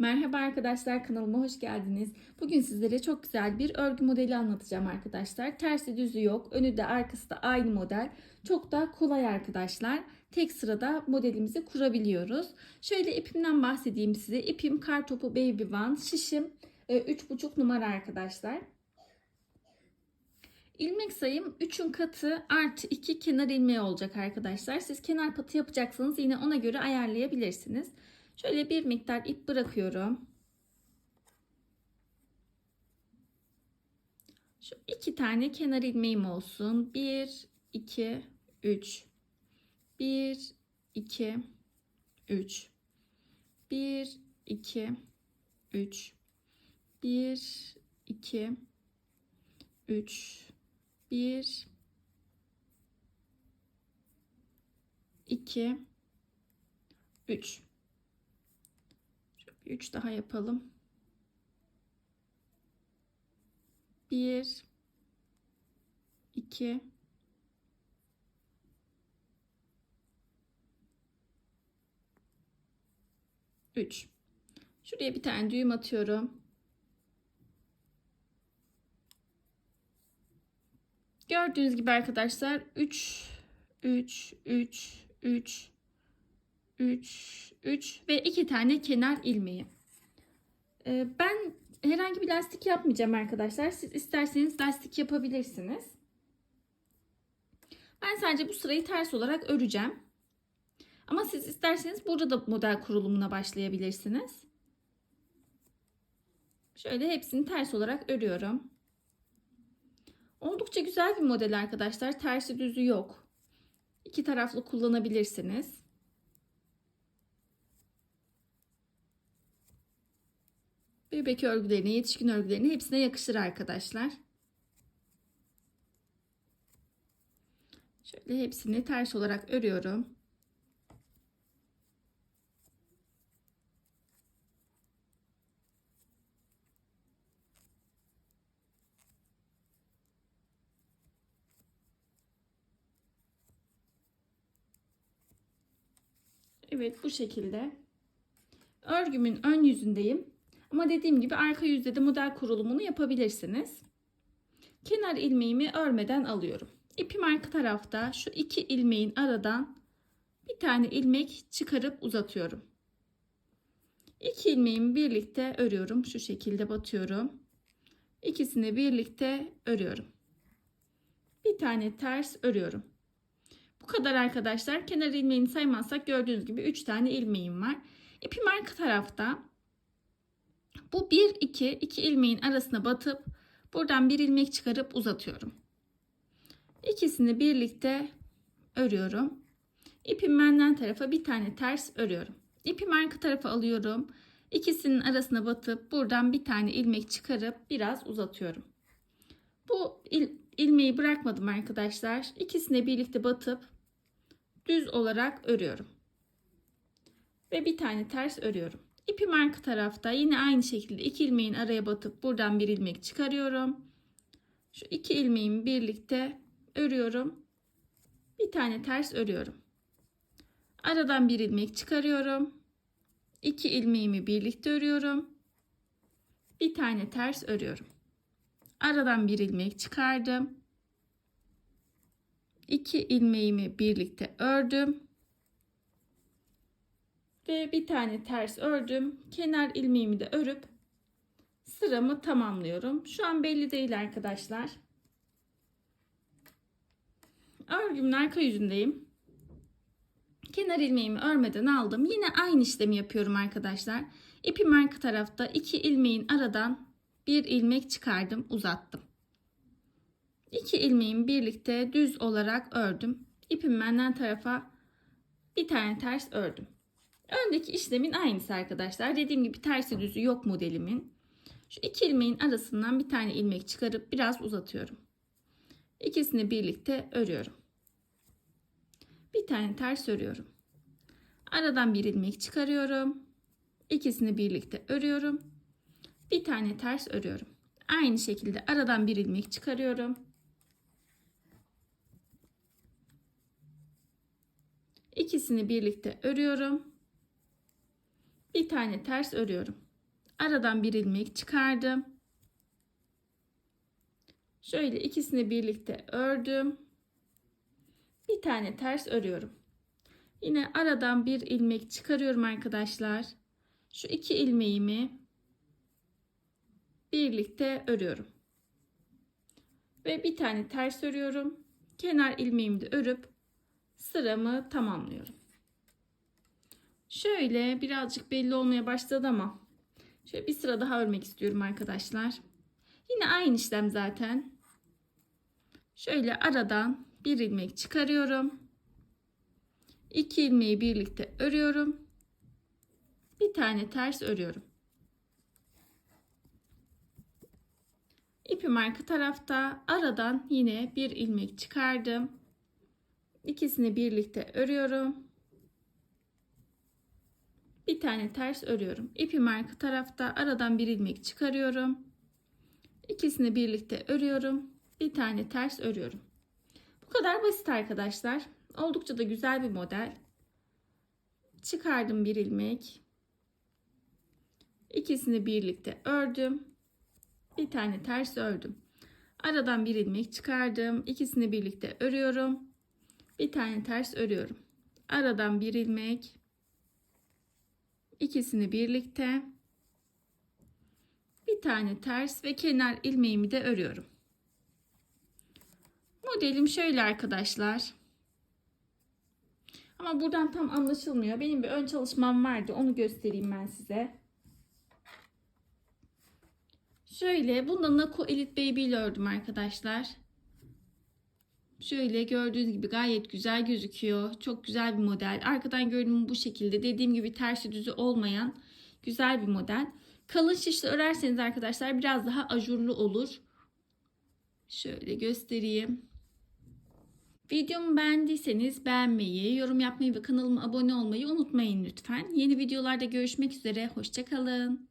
Merhaba arkadaşlar kanalıma hoş geldiniz. Bugün sizlere çok güzel bir örgü modeli anlatacağım arkadaşlar. Tersi düzü yok. Önü de arkası da aynı model. Çok da kolay arkadaşlar. Tek sırada modelimizi kurabiliyoruz. Şöyle ipimden bahsedeyim size. İpim Kartopu Baby One. Şişim e, 3,5 numara arkadaşlar. İlmek sayım 3'ün katı artı 2 kenar ilmeği olacak arkadaşlar. Siz kenar patı yapacaksanız yine ona göre ayarlayabilirsiniz. Şöyle bir miktar ip bırakıyorum. Şu iki tane kenar ilmeğim olsun. 1, 2, 3. 1, 2, 3. 1, 2, 3. 1, 2, 3. 1, 2, 3. 3 daha yapalım. 1 2 3 Şuraya bir tane düğüm atıyorum. Gördüğünüz gibi arkadaşlar 3 3 3 3 3 3 ve 2 tane kenar ilmeği. Ee, ben herhangi bir lastik yapmayacağım arkadaşlar. Siz isterseniz lastik yapabilirsiniz. Ben sadece bu sırayı ters olarak öreceğim. Ama siz isterseniz burada da model kurulumuna başlayabilirsiniz. Şöyle hepsini ters olarak örüyorum. Oldukça güzel bir model arkadaşlar. Tersi düzü yok. İki taraflı kullanabilirsiniz. Bebek örgülerine, yetişkin örgülerine hepsine yakışır arkadaşlar. Şöyle hepsini ters olarak örüyorum. Evet bu şekilde. Örgümün ön yüzündeyim. Ama dediğim gibi arka yüzde de model kurulumunu yapabilirsiniz. Kenar ilmeğimi örmeden alıyorum. İpim arka tarafta şu iki ilmeğin aradan bir tane ilmek çıkarıp uzatıyorum. İki ilmeğimi birlikte örüyorum. Şu şekilde batıyorum. İkisini birlikte örüyorum. Bir tane ters örüyorum. Bu kadar arkadaşlar. Kenar ilmeğini saymazsak gördüğünüz gibi 3 tane ilmeğim var. İpim arka tarafta. Bu 1 2 2 ilmeğin arasına batıp buradan bir ilmek çıkarıp uzatıyorum. İkisini birlikte örüyorum. İpim benden tarafa bir tane ters örüyorum. İpimi arka tarafa alıyorum. İkisinin arasına batıp buradan bir tane ilmek çıkarıp biraz uzatıyorum. Bu il, ilmeği bırakmadım arkadaşlar. İkisine birlikte batıp düz olarak örüyorum. Ve bir tane ters örüyorum. İpim arka tarafta yine aynı şekilde iki ilmeğin araya batıp buradan bir ilmek çıkarıyorum. Şu iki ilmeğimi birlikte örüyorum. Bir tane ters örüyorum. Aradan bir ilmek çıkarıyorum. İki ilmeğimi birlikte örüyorum. Bir tane ters örüyorum. Aradan bir ilmek çıkardım. İki ilmeğimi birlikte ördüm ve bir tane ters ördüm. Kenar ilmeğimi de örüp sıramı tamamlıyorum. Şu an belli değil arkadaşlar. Örgümün arka yüzündeyim. Kenar ilmeğimi örmeden aldım. Yine aynı işlemi yapıyorum arkadaşlar. İpim arka tarafta iki ilmeğin aradan bir ilmek çıkardım, uzattım. İki ilmeğimi birlikte düz olarak ördüm. İpim benden tarafa bir tane ters ördüm. Öndeki işlemin aynısı arkadaşlar. Dediğim gibi tersi düzü yok modelimin. Şu iki ilmeğin arasından bir tane ilmek çıkarıp biraz uzatıyorum. İkisini birlikte örüyorum. Bir tane ters örüyorum. Aradan bir ilmek çıkarıyorum. İkisini birlikte örüyorum. Bir tane ters örüyorum. Aynı şekilde aradan bir ilmek çıkarıyorum. İkisini birlikte örüyorum bir tane ters örüyorum. Aradan bir ilmek çıkardım. Şöyle ikisini birlikte ördüm. Bir tane ters örüyorum. Yine aradan bir ilmek çıkarıyorum arkadaşlar. Şu iki ilmeğimi birlikte örüyorum. Ve bir tane ters örüyorum. Kenar ilmeğimi de örüp sıramı tamamlıyorum. Şöyle birazcık belli olmaya başladı ama şöyle bir sıra daha örmek istiyorum arkadaşlar. Yine aynı işlem zaten. Şöyle aradan bir ilmek çıkarıyorum. İki ilmeği birlikte örüyorum. Bir tane ters örüyorum. İpim arka tarafta aradan yine bir ilmek çıkardım. İkisini birlikte örüyorum. Bir tane ters örüyorum. İpim arka tarafta aradan bir ilmek çıkarıyorum. İkisini birlikte örüyorum. Bir tane ters örüyorum. Bu kadar basit arkadaşlar. Oldukça da güzel bir model. Çıkardım bir ilmek. İkisini birlikte ördüm. Bir tane ters ördüm. Aradan bir ilmek çıkardım. İkisini birlikte örüyorum. Bir tane ters örüyorum. Aradan bir ilmek. İkisini birlikte. Bir tane ters ve kenar ilmeğimi de örüyorum. Modelim şöyle arkadaşlar. Ama buradan tam anlaşılmıyor. Benim bir ön çalışmam vardı. Onu göstereyim ben size. Şöyle bunda Nako Elite Baby ile ördüm arkadaşlar. Şöyle gördüğünüz gibi gayet güzel gözüküyor. Çok güzel bir model. Arkadan görünümü bu şekilde. Dediğim gibi tersi düzü olmayan güzel bir model. Kalın şişle örerseniz arkadaşlar biraz daha ajurlu olur. Şöyle göstereyim. Videomu beğendiyseniz beğenmeyi, yorum yapmayı ve kanalıma abone olmayı unutmayın lütfen. Yeni videolarda görüşmek üzere. Hoşçakalın.